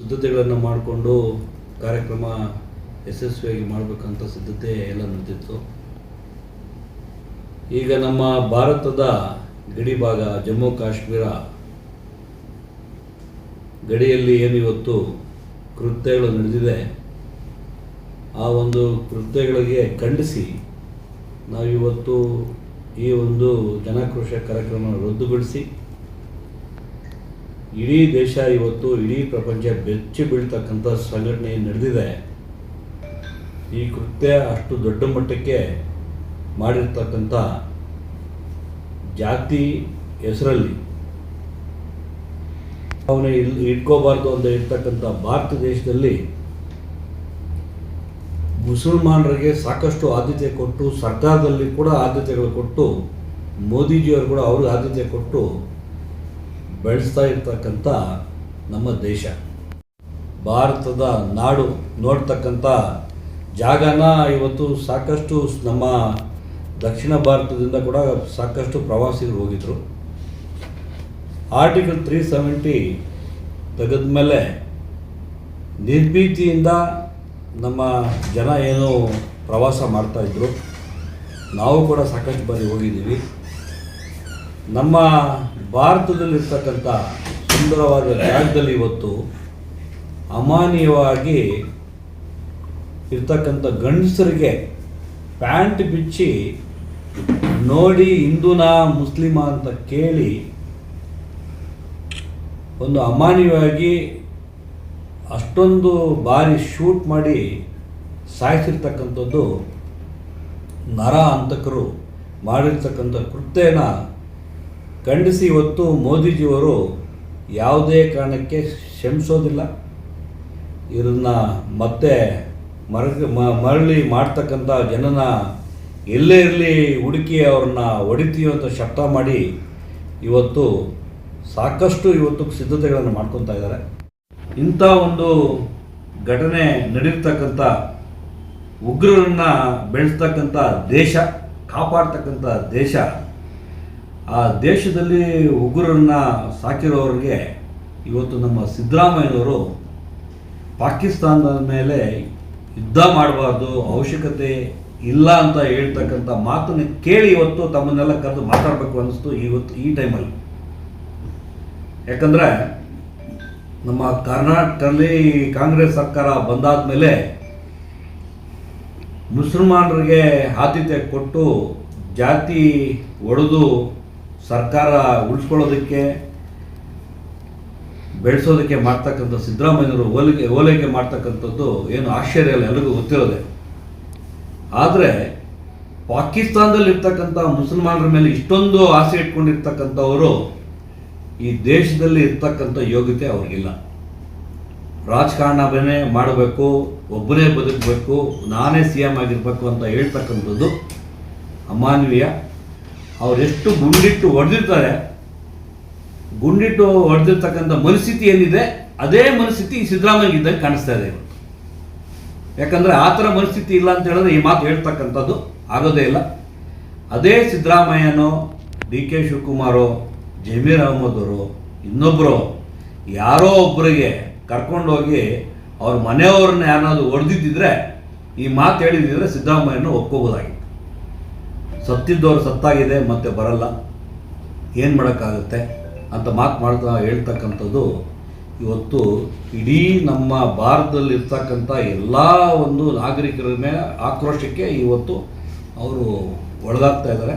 ಸಿದ್ಧತೆಗಳನ್ನು ಮಾಡಿಕೊಂಡು ಕಾರ್ಯಕ್ರಮ ಯಶಸ್ವಿಯಾಗಿ ಮಾಡಬೇಕಂತ ಸಿದ್ಧತೆ ಎಲ್ಲ ನಡೆದಿತ್ತು. ಈಗ ನಮ್ಮ ಭಾರತದ ಗಡಿ ಭಾಗ ಜಮ್ಮು ಕಾಶ್ಮೀರ. ಗಡಿಯಲ್ಲಿ ಏನು ಇವತ್ತು ಕೃತ್ಯಗಳು ನಡೆದಿದೆ, ಆ ಒಂದು ಕೃತ್ಯಗಳಿಗೆ ಖಂಡಿಸಿ ನಾವಿವತ್ತು ಈ ಒಂದು ಜನಾಕ್ರೋಶ ಕಾರ್ಯಕ್ರಮ ರದ್ದುಗೊಳಿಸಿ ಇಡೀ ದೇಶ ಇವತ್ತು, ಇಡೀ ಪ್ರಪಂಚ ಬೆಚ್ಚಿ ಬೀಳ್ತಕ್ಕಂಥ ಸಂಘಟನೆ ನಡೆದಿದೆ. ಈ ಕೃತ್ಯ ಅಷ್ಟು ದೊಡ್ಡ ಮಟ್ಟಕ್ಕೆ ಮಾಡಿರ್ತಕ್ಕಂಥ ಜಾತಿ ಹೆಸರಲ್ಲಿ ಅವನು ಇಲ್ಲಿ ಇಟ್ಕೋಬಾರ್ದು ಅಂತ ಇರ್ತಕ್ಕಂಥ ಭಾರತ ದೇಶದಲ್ಲಿ ಮುಸಲ್ಮಾನರಿಗೆ ಸಾಕಷ್ಟು ಆದ್ಯತೆ ಕೊಟ್ಟು, ಸರ್ಕಾರದಲ್ಲಿ ಕೂಡ ಆದ್ಯತೆಗಳು ಕೊಟ್ಟು, ಮೋದಿಜಿಯವರು ಕೂಡ ಅವ್ರಿಗೆ ಆದ್ಯತೆ ಕೊಟ್ಟು ಬೆಳೆಸ್ತಾ ಇರ್ತಕ್ಕಂಥ ನಮ್ಮ ದೇಶ. ಭಾರತದ ನಾಡು ನೋಡ್ತಕ್ಕಂಥ ಜಾಗನ ಇವತ್ತು ಸಾಕಷ್ಟು ನಮ್ಮ ದಕ್ಷಿಣ ಭಾರತದಿಂದ ಕೂಡ ಸಾಕಷ್ಟು ಪ್ರವಾಸಿಗರು ಹೋಗಿದ್ರು. ಆರ್ಟಿಕಲ್ ತ್ರೀ ಸೆವೆಂಟಿ ತೆಗೆದ್ಮೇಲೆ ನಿರ್ಭೀತಿಯಿಂದ ನಮ್ಮ ಜನ ಏನು ಪ್ರವಾಸ ಮಾಡ್ತಾಯಿದ್ರು ನಾವು ಕೂಡ ಸಾಕಷ್ಟು ಬಾರಿ ಹೋಗಿದ್ದೀವಿ. ನಮ್ಮ ಭಾರತದಲ್ಲಿರ್ತಕ್ಕಂಥ ಸುಂದರವಾದ ಜಾಗದಲ್ಲಿ ಇವತ್ತು ಅಮಾನ್ಯವಾಗಿ ಇರ್ತಕ್ಕಂಥ ಗಂಡಸರಿಗೆ ಪ್ಯಾಂಟ್ ಬಿಚ್ಚಿ ನೋಡಿ ಹಿಂದೂನಾ ಮುಸ್ಲಿಮ ಅಂತ ಕೇಳಿ ಒಂದು ಅಮಾನ್ಯವಾಗಿ ಅಷ್ಟೊಂದು ಬಾರಿ ಶೂಟ್ ಮಾಡಿ ಸಾಯಿಸಿರ್ತಕ್ಕಂಥದ್ದು ನರ ಹಂತಕರು ಮಾಡಿರ್ತಕ್ಕಂಥ ಕೃತ್ಯನ ಖಂಡಿಸಿ ಇವತ್ತು ಮೋದಿಜಿಯವರು ಯಾವುದೇ ಕಾರಣಕ್ಕೆ ಕ್ಷಮಿಸೋದಿಲ್ಲ. ಇದನ್ನು ಮತ್ತೆ ಮರ ಮರಳಿ ಮಾಡ್ತಕ್ಕಂಥ ಜನನ ಎಲ್ಲೇ ಇರಲಿ ಹುಡುಕಿ ಅವ್ರನ್ನ ಹೊಡಿತೀವಿ ಅಂತ ಶಬ್ದ ಮಾಡಿ ಇವತ್ತು ಸಾಕಷ್ಟು ಇವತ್ತು ಸಿದ್ಧತೆಗಳನ್ನು ಮಾಡ್ಕೊತಾ ಇದ್ದಾರೆ. ಇಂಥ ಒಂದು ಘಟನೆ ನಡೀರ್ತಕ್ಕಂಥ ಉಗ್ರರನ್ನು ಬೆಳೆಸ್ತಕ್ಕಂಥ ದೇಶ, ಕಾಪಾಡ್ತಕ್ಕಂಥ ದೇಶ ಆ ದೇಶದಲ್ಲಿ ಉಗ್ರರನ್ನ ಸಾಕಿರೋರಿಗೆ ಇವತ್ತು ನಮ್ಮ ಸಿದ್ದರಾಮಯ್ಯನವರು ಪಾಕಿಸ್ತಾನದ ಮೇಲೆ ಯುದ್ಧ ಮಾಡಬಾರ್ದು, ಅವಶ್ಯಕತೆ ಇಲ್ಲ ಅಂತ ಹೇಳ್ತಕ್ಕಂಥ ಮಾತನ್ನು ಕೇಳಿ ಇವತ್ತು ತಮ್ಮನ್ನೆಲ್ಲ ಕರೆದು ಮಾತಾಡಬೇಕು ಅನ್ನಿಸ್ತು ಇವತ್ತು ಈ ಟೈಮಲ್ಲಿ. ಯಾಕಂದರೆ ನಮ್ಮ ಕರ್ನಾಟಕದಲ್ಲಿ ಕಾಂಗ್ರೆಸ್ ಸರ್ಕಾರ ಬಂದಾದ ಮೇಲೆ ಮುಸಲ್ಮಾನರಿಗೆ ಆದ್ಯತೆ ಕೊಟ್ಟು ಜಾತಿ ಒಡೆದು ಸರ್ಕಾರ ಉಳಿಸ್ಕೊಳ್ಳೋದಕ್ಕೆ, ಬೆಳೆಸೋದಕ್ಕೆ ಮಾಡ್ತಕ್ಕಂಥ ಸಿದ್ದರಾಮಯ್ಯನವರು ಓಲಿಗೆ ಓಲೈಕೆ ಮಾಡ್ತಕ್ಕಂಥದ್ದು ಏನು ಆಶ್ಚರ್ಯ ಇಲ್ಲ, ಎಲ್ರಿಗೂ ಗೊತ್ತಿರೋದೆ. ಆದರೆ ಪಾಕಿಸ್ತಾನದಲ್ಲಿರ್ತಕ್ಕಂಥ ಮುಸಲ್ಮಾನರ ಮೇಲೆ ಇಷ್ಟೊಂದು ಆಸೆ ಇಟ್ಕೊಂಡಿರ್ತಕ್ಕಂಥವರು ಈ ದೇಶದಲ್ಲಿ ಇರ್ತಕ್ಕಂಥ ಯೋಗ್ಯತೆ ಅವ್ರಿಗಿಲ್ಲ. ರಾಜಕಾರಣವನ್ನೇ ಮಾಡಬೇಕು, ಒಬ್ಬನೇ ಬದುಕಬೇಕು, ನಾನೇ ಸಿ ಎಂ ಆಗಿರ್ಬೇಕು ಅಂತ ಹೇಳ್ತಕ್ಕಂಥದ್ದು ಅಮಾನವೀಯ. ಅವರೆಷ್ಟು ಗುಂಡಿಟ್ಟು ಹೊಡೆದಿರ್ತಾರೆ, ಗುಂಡಿಟ್ಟು ಹೊಡೆದಿರ್ತಕ್ಕಂಥ ಮನಸ್ಥಿತಿ ಏನಿದೆ, ಅದೇ ಮನಸ್ಥಿತಿ ಸಿದ್ದರಾಮಯ್ಯ ಇದ್ದಂಗೆ ಕಾಣಿಸ್ತಾ ಇದೆ ಇವತ್ತು ಯಾಕಂದರೆ ಆ ಥರ ಮನಸ್ಥಿತಿ ಇಲ್ಲ ಅಂತ ಹೇಳಿದ್ರೆ ಈ ಮಾತು ಹೇಳ್ತಕ್ಕಂಥದ್ದು ಆಗೋದೇ ಇಲ್ಲ. ಅದೇ ಸಿದ್ದರಾಮಯ್ಯನೋ, ಡಿ ಕೆ ಶಿವಕುಮಾರೋ ಜಮೀರ್ ಅಹಮದ್ ಅವರು ಇನ್ನೊಬ್ಬರು ಯಾರೋ ಒಬ್ಬರಿಗೆ ಕರ್ಕೊಂಡೋಗಿ ಅವ್ರ ಮನೆಯವ್ರನ್ನ ಯಾರಾದರೂ ಹೊಡೆದಿದ್ದಿದ್ರೆ ಈ ಮಾತು ಹೇಳಿದ್ರೆ ಸಿದ್ದರಾಮಯ್ಯನ ಒಪ್ಕೋಬೋದಾಗಿತ್ತು ಸತ್ತಿದ್ದವ್ರು ಸತ್ತಾಗಿದೆ, ಮತ್ತೆ ಬರಲ್ಲ. ಏನು ಮಾಡೋಕ್ಕಾಗುತ್ತೆ ಅಂತ ಮಾತು ಮಾಡ್ತಾ ಹೇಳ್ತಕ್ಕಂಥದ್ದು ಇವತ್ತು ಇಡೀ ನಮ್ಮ ಭಾರತದಲ್ಲಿರ್ತಕ್ಕಂಥ ಎಲ್ಲ ಒಂದು ನಾಗರಿಕರ ಮೇಲೆ ಆಕ್ರೋಶಕ್ಕೆ ಇವತ್ತು ಅವರು ಒಳಗಾಗ್ತಾ ಇದ್ದಾರೆ.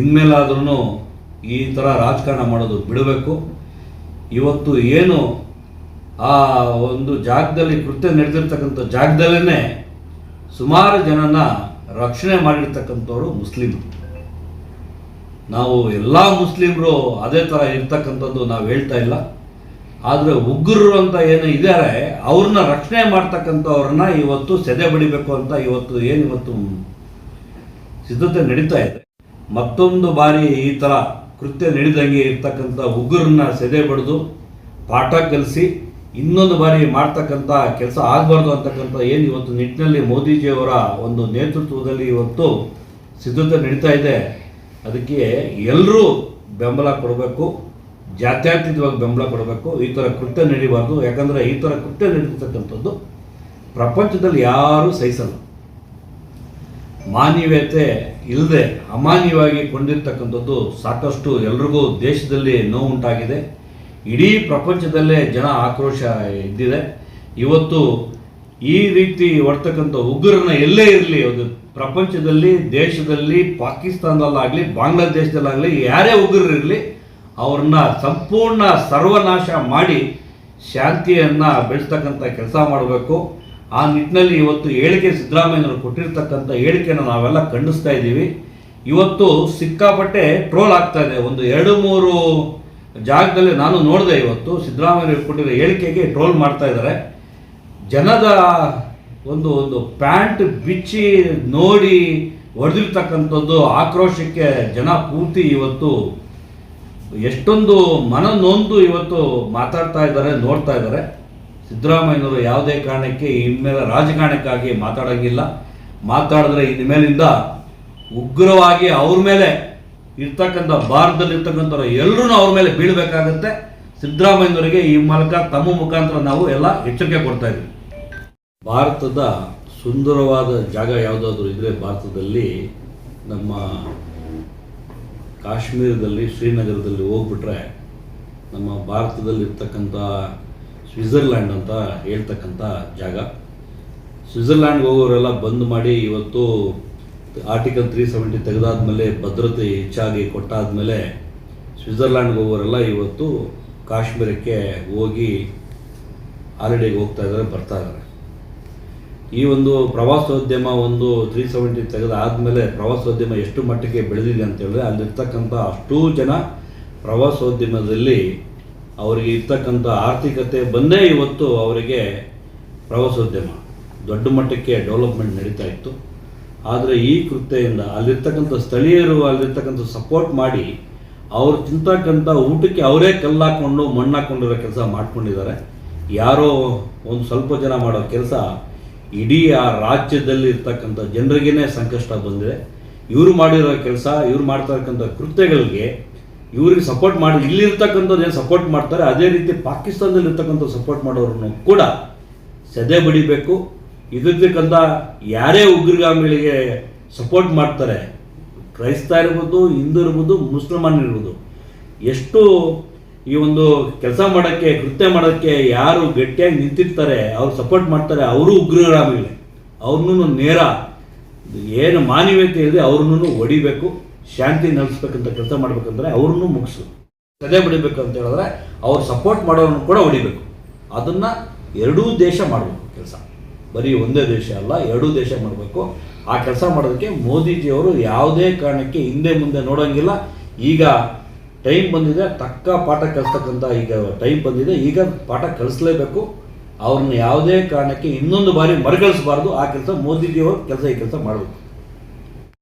ಇನ್ಮೇಲಾದ್ರೂ ಈ ಥರ ರಾಜಕಾರಣ ಮಾಡೋದು ಬಿಡಬೇಕು. ಇವತ್ತು ಏನು ಆ ಒಂದು ಜಾಗದಲ್ಲಿ ಕೃತ್ಯ ನಡೆದಿರ್ತಕ್ಕಂಥ ಜಾಗದಲ್ಲೇ ಸುಮಾರು ಜನನ ರಕ್ಷಣೆ ಮಾಡಿರ್ತಕ್ಕಂಥವ್ರು ಮುಸ್ಲಿಮರು. ನಾವು ಎಲ್ಲ ಮುಸ್ಲಿಮರು ಅದೇ ಥರ ಇರ್ತಕ್ಕಂಥದ್ದು ನಾವು ಹೇಳ್ತಾ ಇಲ್ಲ. ಆದರೆ ಉಗ್ರರು ಅಂತ ಏನು ಇದ್ದಾರೆ ಅವ್ರನ್ನ ರಕ್ಷಣೆ ಮಾಡ್ತಕ್ಕಂಥವ್ರನ್ನ ಇವತ್ತು ಸೆದೆ ಬಡಿಬೇಕು ಅಂತ ಇವತ್ತು ಏನು ಇವತ್ತು ಸಿದ್ಧತೆ ನಡೀತಾ ಇದೆ. ಮತ್ತೊಂದು ಬಾರಿ ಈ ಥರ ಕೃತ್ಯ ನಡೆದಂಗೆ ಇರ್ತಕ್ಕಂಥ ಉಗ್ರನ್ನ ಸೆದೆ ಬಡಿದು ಪಾಠ ಕಲಿಸಿ ಇನ್ನೊಂದು ಬಾರಿ ಮಾಡ್ತಕ್ಕಂಥ ಕೆಲಸ ಆಗಬಾರ್ದು ಅಂತಕ್ಕಂಥ ಏನು ಇವತ್ತು ನಿಟ್ಟಿನಲ್ಲಿ ಮೋದಿಜಿಯವರ ಒಂದು ನೇತೃತ್ವದಲ್ಲಿ ಇವತ್ತು ಸಿದ್ಧತೆ ನಡೀತಾ ಇದೆ. ಅದಕ್ಕೆ ಎಲ್ಲರೂ ಬೆಂಬಲ ಕೊಡಬೇಕು. ಜಾತ್ಯತೀತವಾಗಿ ಬೆಂಬಲ ಕೊಡಬೇಕು. ಈ ಥರ ಕೃತ್ಯ ನಡೀಬಾರ್ದು. ಯಾಕಂದರೆ ಈ ಥರ ಕೃತ್ಯ ನಡೀತಕ್ಕಂಥದ್ದು ಪ್ರಪಂಚದಲ್ಲಿ ಯಾರೂ ಸಹಿಸಲ್ಲ. ಮಾನವೀಯತೆ ಇಲ್ಲದೆ ಅಮಾನ್ಯವಾಗಿ ಕೊಂಡಿರ್ತಕ್ಕಂಥದ್ದು ಸಾಕಷ್ಟು ಎಲ್ರಿಗೂ ದೇಶದಲ್ಲಿ ನೋವುಂಟಾಗಿದೆ. ಇಡೀ ಪ್ರಪಂಚದಲ್ಲೇ ಜನ ಆಕ್ರೋಶ ಇದ್ದಿದೆ. ಇವತ್ತು ಈ ರೀತಿ ಹೊಡ್ತಕ್ಕಂಥ ಉಗ್ರರನ್ನ ಎಲ್ಲೇ ಇರಲಿ, ಅದು ಪ್ರಪಂಚದಲ್ಲಿ, ದೇಶದಲ್ಲಿ, ಪಾಕಿಸ್ತಾನದಲ್ಲಾಗಲಿ, ಬಾಂಗ್ಲಾದೇಶದಲ್ಲಾಗಲಿ, ಯಾರೇ ಉಗ್ರರಿರಲಿ ಅವ್ರನ್ನ ಸಂಪೂರ್ಣ ಸರ್ವನಾಶ ಮಾಡಿ ಶಾಂತಿಯನ್ನು ಬೆಳೆಸ್ತಕ್ಕಂಥ ಕೆಲಸ ಮಾಡಬೇಕು. ಆ ನಿಟ್ಟಿನಲ್ಲಿ ಇವತ್ತು ಹೇಳಿಕೆ ಸಿದ್ದರಾಮಯ್ಯನವರು ಕೊಟ್ಟಿರ್ತಕ್ಕಂಥ ಹೇಳಿಕೆಯನ್ನು ನಾವೆಲ್ಲ ಖಂಡಿಸ್ತಾ ಇದ್ದೀವಿ. ಇವತ್ತು ಸಿಕ್ಕಾಪಟ್ಟೆ ಟ್ರೋಲ್ ಆಗ್ತಾ ಇದೆ. ಒಂದು ಎರಡು ಮೂರು ಜಾಗದಲ್ಲಿ ನಾನು ನೋಡಿದೆ ಇವತ್ತು, ಸಿದ್ದರಾಮಯ್ಯ ಕೊಟ್ಟಿರೋ ಹೇಳಿಕೆಗೆ ಟ್ರೋಲ್ ಮಾಡ್ತಾ ಇದ್ದಾರೆ. ಜನದ ಒಂದು ಒಂದು ಪ್ಯಾಂಟ್ ಬಿಚ್ಚಿ ನೋಡಿ ಹೊಡೆದಿರ್ತಕ್ಕಂಥದ್ದು ಆಕ್ರೋಶಕ್ಕೆ ಜನ ಪೂರ್ತಿ ಇವತ್ತು ಎಷ್ಟೊಂದು ಮನ ನೊಂದು ಇವತ್ತು ಮಾತಾಡ್ತಾ ಇದ್ದಾರೆ, ನೋಡ್ತಾ ಇದ್ದಾರೆ. ಸಿದ್ದರಾಮಯ್ಯನವರು ಯಾವುದೇ ಕಾರಣಕ್ಕೆ ಇನ್ಮೇಲೆ ರಾಜಕಾರಣಕ್ಕಾಗಿ ಮಾತಾಡೋಂಗಿಲ್ಲ. ಮಾತಾಡಿದ್ರೆ ಇನ್ಮೇಲಿಂದ ಉಗ್ರವಾಗಿ ಅವ್ರ ಮೇಲೆ ಇರ್ತಕ್ಕಂಥ ಭಾರತದಲ್ಲಿ ಇರ್ತಕ್ಕಂಥವ್ರು ಎಲ್ಲರೂ ಅವ್ರ ಮೇಲೆ ಬೀಳಬೇಕಾಗತ್ತೆ. ಸಿದ್ದರಾಮಯ್ಯನವರಿಗೆ ಈ ಮೂಲಕ ತಮ್ಮ ಮುಖಾಂತರ ನಾವು ಎಲ್ಲ ಎಚ್ಚರಿಕೆ ಕೊಡ್ತಾ ಇದ್ದೀವಿ. ಭಾರತದ ಸುಂದರವಾದ ಜಾಗ ಯಾವುದಾದ್ರೂ ಇದ್ರೆ ಭಾರತದಲ್ಲಿ ನಮ್ಮ ಕಾಶ್ಮೀರದಲ್ಲಿ, ಶ್ರೀನಗರದಲ್ಲಿ ಹೋಗ್ಬಿಟ್ರೆ ನಮ್ಮ ಭಾರತದಲ್ಲಿರ್ತಕ್ಕಂಥ ಸ್ವಿಟ್ಜರ್ಲ್ಯಾಂಡ್ ಅಂತ ಹೇಳ್ತಕ್ಕಂಥ ಜಾಗ. ಸ್ವಿಟ್ಜರ್ಲ್ಯಾಂಡ್ಗೆ ಹೋಗೋರೆಲ್ಲ ಬಂದ್ ಮಾಡಿ ಇವತ್ತು ಆರ್ಟಿಕಲ್ ತ್ರೀ ಸೆವೆಂಟಿ ತೆಗೆದಾದ್ಮೇಲೆ ಭದ್ರತೆ ಹೆಚ್ಚಾಗಿ ಕೊಟ್ಟಾದ್ಮೇಲೆ ಸ್ವಿಟ್ಜರ್ಲ್ಯಾಂಡ್ಗೆ ಹೋಗೋರೆಲ್ಲ ಇವತ್ತು ಕಾಶ್ಮೀರಕ್ಕೆ ಹೋಗಿ ಹಾಲಿಡೇಗೆ ಹೋಗ್ತಾ ಇದ್ದಾರೆ, ಬರ್ತಾ ಇದ್ದಾರೆ. ಈ ಒಂದು ಪ್ರವಾಸೋದ್ಯಮ ಒಂದು ತ್ರೀ ಸೆವೆಂಟಿ ತೆಗೆದಾದ್ಮೇಲೆ ಪ್ರವಾಸೋದ್ಯಮ ಎಷ್ಟು ಮಟ್ಟಿಗೆ ಬೆಳೆದಿದೆ ಅಂತ ಹೇಳಿದ್ರೆ, ಅಲ್ಲಿರ್ತಕ್ಕಂಥ ಅಷ್ಟೂ ಜನ ಪ್ರವಾಸೋದ್ಯಮದಲ್ಲಿ ಅವರಿಗೆ ಇರ್ತಕ್ಕಂಥ ಆರ್ಥಿಕತೆ ಬಂದೇ ಇವತ್ತು ಅವರಿಗೆ ಪ್ರವಾಸೋದ್ಯಮ. ದೊಡ್ಡ ಮಟ್ಟಕ್ಕೆ ಡೆವಲಪ್ಮೆಂಟ್ ನಡೀತಾ ಇತ್ತು. ಆದರೆ ಈ ಕೃತ್ಯದಿಂದ ಅಲ್ಲಿರ್ತಕ್ಕಂಥ ಸ್ಥಳೀಯರು ಅಲ್ಲಿರ್ತಕ್ಕಂಥ ಸಪೋರ್ಟ್ ಮಾಡಿ ಅವ್ರು ತಿಂತಕ್ಕಂಥ ಊಟಕ್ಕೆ ಅವರೇ ಕಲ್ಲಾಕೊಂಡು ಮಣ್ಣಾಕೊಂಡಿರೋ ಕೆಲಸ ಮಾಡ್ಕೊಂಡಿದ್ದಾರೆ. ಯಾರೋ ಒಂದು ಸ್ವಲ್ಪ ಜನ ಮಾಡೋ ಕೆಲಸ ಇಡೀ ಆ ರಾಜ್ಯದಲ್ಲಿ ಇರ್ತಕ್ಕಂಥ ಜನರಿಗೇ ಸಂಕಷ್ಟ ಬಂದಿದೆ. ಇವರು ಮಾಡಿರೋ ಕೆಲಸ, ಇವ್ರು ಮಾಡ್ತಕ್ಕಂಥ ಕೃತ್ಯಗಳಿಗೆ ಇವ್ರಿಗೆ ಸಪೋರ್ಟ್ ಮಾಡಿ ಇಲ್ಲಿರ್ತಕ್ಕಂಥದ್ದು ಏನು ಸಪೋರ್ಟ್ ಮಾಡ್ತಾರೆ, ಅದೇ ರೀತಿ ಪಾಕಿಸ್ತಾನದಲ್ಲಿ ಇರ್ತಕ್ಕಂಥ ಸಪೋರ್ಟ್ ಮಾಡೋರನ್ನು ಕೂಡ ಸದೆ ಬಡಿಬೇಕು. ಇದಿರ್ತಕ್ಕಂಥ ಯಾರೇ ಉಗ್ರಗಾಮಿಗಳಿಗೆ ಸಪೋರ್ಟ್ ಮಾಡ್ತಾರೆ, ಕ್ರೈಸ್ತ ಇರ್ಬೋದು, ಹಿಂದೂ ಇರ್ಬೋದು, ಮುಸಲ್ಮಾನ್ ಇರ್ಬೋದು, ಎಷ್ಟು ಈ ಒಂದು ಕೆಲಸ ಮಾಡೋಕ್ಕೆ, ಕೃತ್ಯ ಮಾಡೋಕ್ಕೆ ಯಾರು ಗಟ್ಟಿಯಾಗಿ ನಿಂತಿರ್ತಾರೆ, ಅವ್ರು ಸಪೋರ್ಟ್ ಮಾಡ್ತಾರೆ, ಅವರು ಉಗ್ರಗಾಮಿಗಳೇ. ಅವ್ರನ್ನೂ ನೇರ, ಏನು ಮಾನವೀಯತೆ ಇದೆ ಅವ್ರನ್ನೂ ಹೊಡಿಬೇಕು, ಶಾಂತಿ ನೆಲೆಸ್ಬೇಕಂತ ಕೆಲಸ ಮಾಡ್ಬೇಕಂದ್ರೆ ಅವ್ರನ್ನೂ ಮುಗಿಸು. ಸದೆ ಅಂತ ಹೇಳಿದ್ರೆ ಅವ್ರು ಸಪೋರ್ಟ್ ಮಾಡೋರನ್ನು ಕೂಡ ಹೊಡಿಬೇಕು. ಅದನ್ನು ಎರಡೂ ದೇಶ ಮಾಡಬೇಕು ಕೆಲಸ. ಬರೀ ಒಂದೇ ದೇಶ ಅಲ್ಲ, ಎರಡೂ ದೇಶ ಮಾಡಬೇಕು. ಆ ಕೆಲಸ ಮಾಡೋದಕ್ಕೆ ಮೋದಿಜಿಯವರು ಯಾವುದೇ ಕಾರಣಕ್ಕೆ ಹಿಂದೆ ಮುಂದೆ ನೋಡೋಂಗಿಲ್ಲ. ಈಗ ಟೈಮ್ ಬಂದಿದೆ, ತಕ್ಕ ಪಾಠ ಕಲಿಸ್ತಕ್ಕಂಥ ಈಗ ಟೈಮ್ ಬಂದಿದೆ. ಈಗ ಪಾಠ ಕಲಿಸ್ಲೇಬೇಕು. ಅವ್ರನ್ನ ಯಾವುದೇ ಕಾರಣಕ್ಕೆ ಇನ್ನೊಂದು ಬಾರಿ ಮರುಕಳಿಸಬಾರ್ದು. ಆ ಕೆಲಸ ಮೋದಿಜಿಯವರು ಕೆಲಸ, ಈ ಕೆಲಸ ಮಾಡಬೇಕು.